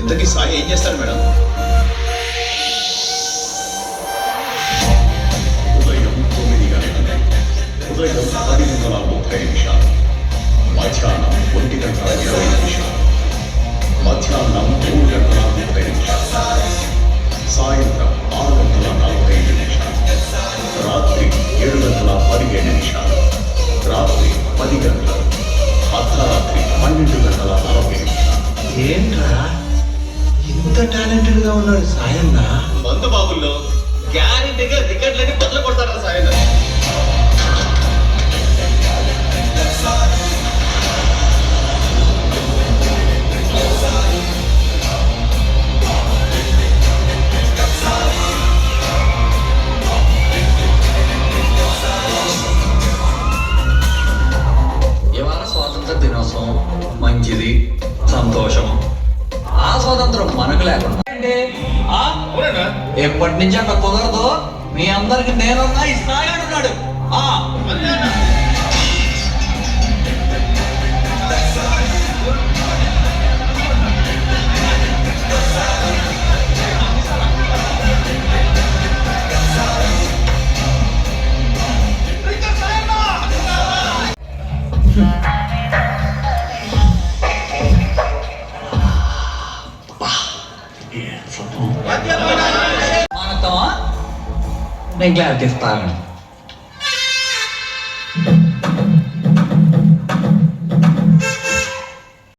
ఇంతకీ సాయి ఏం చేస్తాడు మేడం? ఉదయం తొమ్మిది గంటల ఉదయం పది వందల ముప్పై నిమిషాలు మధ్యాహ్నం ఒంటి గంటల ఇరవై నిమిషాలు మధ్యాహ్నం మూడు గంటల ముప్పై నిమిషాలు సాయంత్రం ఆరు గంటల నలభై ఐదు నిమిషాలు రాత్రి ఏడు గంటల పదిహేను నిమిషాలు రాత్రి పది గంటలు అర్ధరాత్రి పన్నెండు గంటల నలభై నిమిషాలు. ఇంత టాలెంటెడ్గా ఉన్నాడు సాయన్న? మందు బాబుల్లో గ్యారెంటీగా రికార్డులన్నీ బదులు కొడతారా సాయి ఇవాళ స్వాతంత్ర దినోత్సవం మంచిది సంతోషం. మనకు లేకుండా? ఎప్పటి నుంచి అట్లా కుదరదు. మీ అందరికి నేనున్నా ఇస్తాడు ఉన్నాడు నేను క్లారిటీ ఇస్తాను.